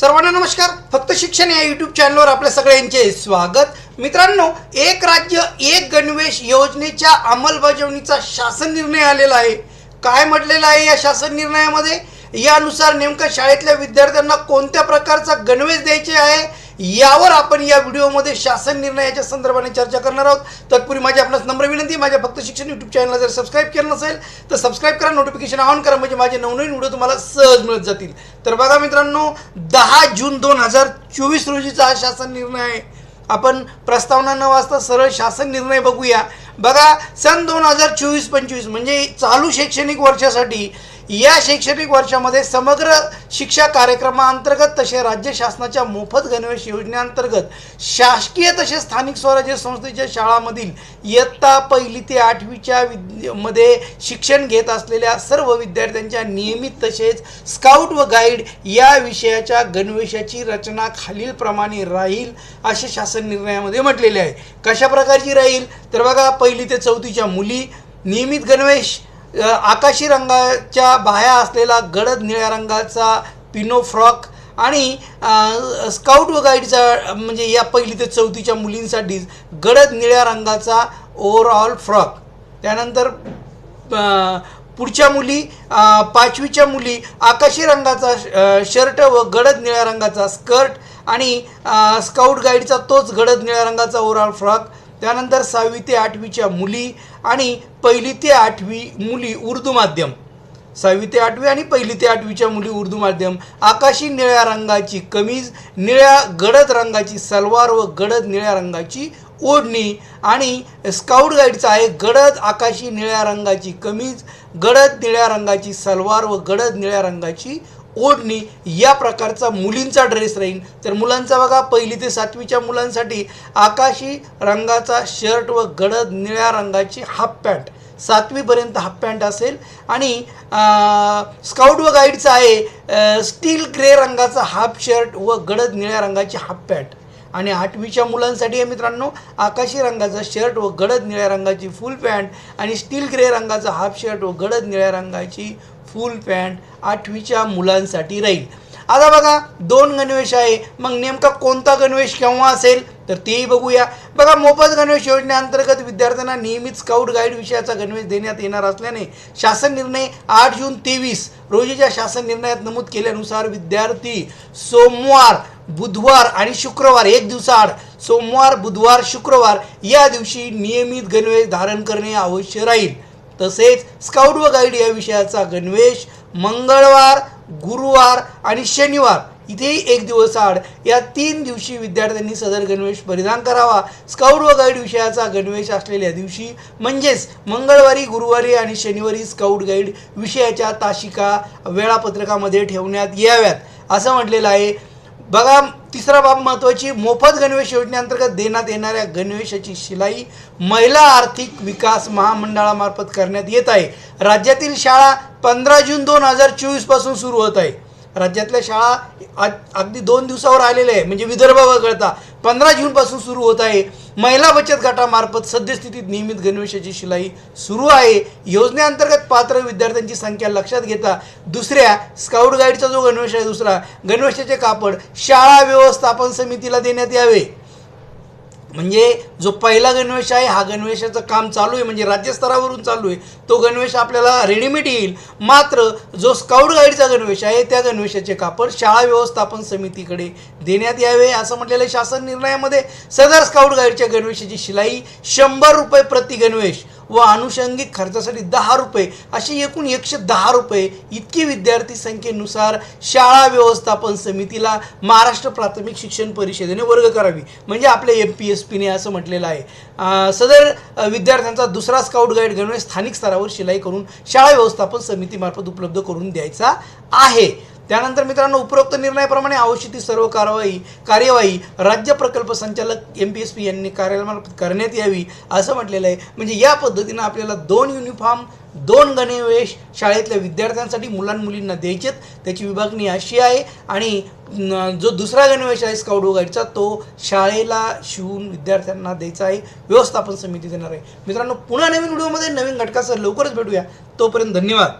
सर्वांना नमस्कार. फक्त शिक्षण या यूट्यूब चॅनलवर आपल्या सगळ्यांचे स्वागत. मित्रांनो एक राज्य एक गणवेश योजनेच्या अंमलबजावणीचा शासन निर्णय आलेला आहे. काय म्हटलेलं आहे या शासन निर्णयामध्ये? यानुसार नेमकं शाळेतल्या विद्यार्थ्यांना कोणत्या प्रकारचा गणवेश द्यायचे आहे? यावर आपण या व्हिडिओमध्ये शासन निर्णयाच्या संदर्भाने चर्चा करणार आहोत. तत्पूर्वी माझी आपणास नम्र विनंती माझ्या फक्त शिक्षण यूट्यूब चॅनलला जर सबस्क्राईब केलं नसेल तर सबस्क्राईब करा नोटिफिकेशन ऑन करा म्हणजे माझे नवनवीन व्हिडिओ तुम्हाला सहज मिळत जातील. तर बघा मित्रांनो दहा जून दोन हजार चोवीस रोजीचा हा शासन निर्णय आहे. आपण प्रस्तावना न वाचता सरळ शासन निर्णय बघूया. बघा सन दोन हजार चोवीस पंचवीस म्हणजे चालू शैक्षणिक वर्षासाठी या शैक्षणिक वर्षामध्ये समग्र शिक्षा कार्यक्रमाअंतर्गत तसे राज्य शासनाच्या मोफत गणवेश योजनेअंतर्गत शासकीय तसेच स्थानिक स्वराज्य संस्थेच्या शाळांमधील इयत्ता पहिली ते आठवीच्या विद्यमध्ये शिक्षण घेत असलेल्या सर्व विद्यार्थ्यांच्या नियमित तसेच स्काउट व गाईड या विषयाच्या गणवेशाची रचना खालीलप्रमाणे राहील असे शासन निर्णयामध्ये म्हटलेले आहे. कशा प्रकारची राहील? तर बघा पहिली ते चौथीच्या मुली नियमित गणवेश आकाशी रंगाच्या बाह्या असलेला गडद निळ्या रंगाचा पिनो फ्रॉक आणि स्काउट व गाईडचा म्हणजे या पहिली ते चौथीच्या मुलींसाठीच गडद निळ्या रंगाचा ओव्हरऑल फ्रॉक. त्यानंतर पुढच्या मुली पाचवीच्या मुली आकाशी रंगाचा शर्ट व गडद निळ्या रंगाचा स्कर्ट आणि स्काउट गाईडचा तोच गडद निळ्या रंगाचा ओव्हरऑल फ्रॉक. त्यानंतर सहावी ते आठवीच्या मुली आणि पहिली ते आठवी मुली उर्दू माध्यम. सहावी ते आठवी आणि पहिली ते आठवीच्या मुली उर्दू माध्यम. आकाशी निळ्या रंगाची कमीज निळ्या गडद रंगाची सलवार व गडद निळ्या रंगाची ओढणी आणि स्काउट गाईडचा आहे गडद आकाशी निळ्या रंगाची कमीज गडद निळ्या रंगाची सलवार व गडद निळ्या रंगाची ओढणी या प्रकारचा मुलींचा ड्रेस राहील तर मुलांचा बघा पहिली ते सातवीच्या मुलांसाठी आकाशी रंगाचा शर्ट व गडद निळ्या रंगाची हाफ पॅन्ट सातवीपर्यंत हाफ पॅन्ट असेल. आणि स्काउट व गाईडचा आहे स्टील ग्रे रंगाचा हाफ शर्ट व गडद निळ्या रंगाची हाफ पॅन्ट आणि आठवीच्या मुलांसाठी आहे मित्रांनो आकाशी रंगाचा शर्ट व गडद निळ्या रंगाची फुल पॅन्ट आणि स्टील ग्रे रंगाचा हाफ शर्ट व गडद निळ्या रंगाची फुल पॅन्ट आठवीच्या मुलांसाठी राहील. आता बघा दोन गणवेश आहे. मग नेमका कोणता गणवेश केव्हा असेल? तर तेही बघूया. बघा मोफत गणवेश योजनेअंतर्गत विद्यार्थ्यांना नियमित स्काउट गाईड विषयाचा गणवेश देण्यात येणार असल्याने शासन निर्णय आठ जून तेवीस रोजीच्या शासन निर्णयात नमूद केल्यानुसार विद्यार्थी सोमवार बुधवार आणि शुक्रवार एक दिवसाआड सोमवार बुधवार शुक्रवार या दिवशी नियमित गणवेश धारण करणे आवश्यक राहील. तसेच स्काउट व गाईड या विषयाचा गणवेश मंगळवार गुरुवार आणि शनिवार इथेही एक दिवस आड या तीन दिवशी विद्यार्थ्यांनी सदर गणवेश परिधान करावा. स्काउट व गाईड विषयाचा गणवेश असलेल्या दिवशी म्हणजेच मंगळवारी गुरुवारी आणि शनिवारी स्काउट गाईड विषयाच्या ताशिका वेळापत्रकामध्ये ठेवण्यात याव्यात. असं म्हटलेलं आहे बघा तिसरा बाब महत्त्वाची मोफत गणवेश योजनेअंतर्गत देण्यात येणाऱ्या गणवेशाची शिलाई महिला आर्थिक विकास महामंडळामार्फत करण्यात येत आहे. राज्यातील शाळा पंधरा जून दोन हजार चोवीसपासून सुरू होत आहे. राज्यातल्या शाळा आ- अगदी दोन दिवसावर आलेल्या आहे म्हणजे विदर्भ वगळता पंधरा जूनपासून सुरू होत आहे. महिला बचत गटामार्फत सद्यस्थितीत नियमित गणवेशाची शिलाई सुरू आहे. योजनेअंतर्गत पात्र विद्यार्थ्यांची संख्या लक्षात घेता दुसऱ्या स्काउट गाईडचा जो गणवेश आहे दुसरा गणवेशाचे कापड शाळा व्यवस्थापन समितीला देण्यात यावे. म्हणजे जो पहिला गणवेश आहे हा गणवेशाचं काम चालू आहे म्हणजे राज्यस्तरावरून चालू आहे. तो गणवेश आपल्याला रेडीमेड येईल. मात्र जो स्काउट गाईडचा गणवेश आहे त्या गणवेशाचे कापड शाळा व्यवस्थापन समितीकडे देण्यात यावे असं म्हटलेलं शासन निर्णयामध्ये. सदर स्काउट गाईडच्या गणवेशाची शिलाई शंभर रुपये प्रति गणवेश व अनुषंगिक खर्चासाठी दहा रुपये अशी एकूण एकशे दहा रुपये इतकी विद्यार्थी संख्येनुसार शाळा व्यवस्थापन समितीला महाराष्ट्र प्राथमिक शिक्षण परिषदेने वर्ग करावी. म्हणजे आपल्या एम पी एस पीने असं म्हटलेलं आहे. सदर विद्यार्थ्यांचा दुसरा स्काउट गाईड घेऊन स्थानिक स्तरावर शिलाई करून शाळा व्यवस्थापन समितीमार्फत उपलब्ध करून द्यायचा आहे. त्यानंतर मित्रांनो उपरोक्त निर्णयाप्रमाणे आवश्यक ती सर्व कारवाई कार्यवाही राज्य प्रकल्प संचालक एम पी एस पी यांनी कार्यालयामार्फत करण्यात यावी असं म्हटलेलं आहे. म्हणजे या पद्धतीनं आपल्याला दोन युनिफॉर्म दोन गणवेश शाळेतल्या विद्यार्थ्यांसाठी मुलांमुलींना द्यायचेत. त्याची विभागणी अशी आहे आणि जो दुसरा गणवेश आहे स्काउट वगैरेचा तो शाळेला शिवून विद्यार्थ्यांना द्यायचा आहे. व्यवस्थापन समिती देणार आहे. मित्रांनो पुन्हा नवीन व्हिडिओमध्ये नवीन घटकासह लवकरच भेटूया. तोपर्यंत धन्यवाद.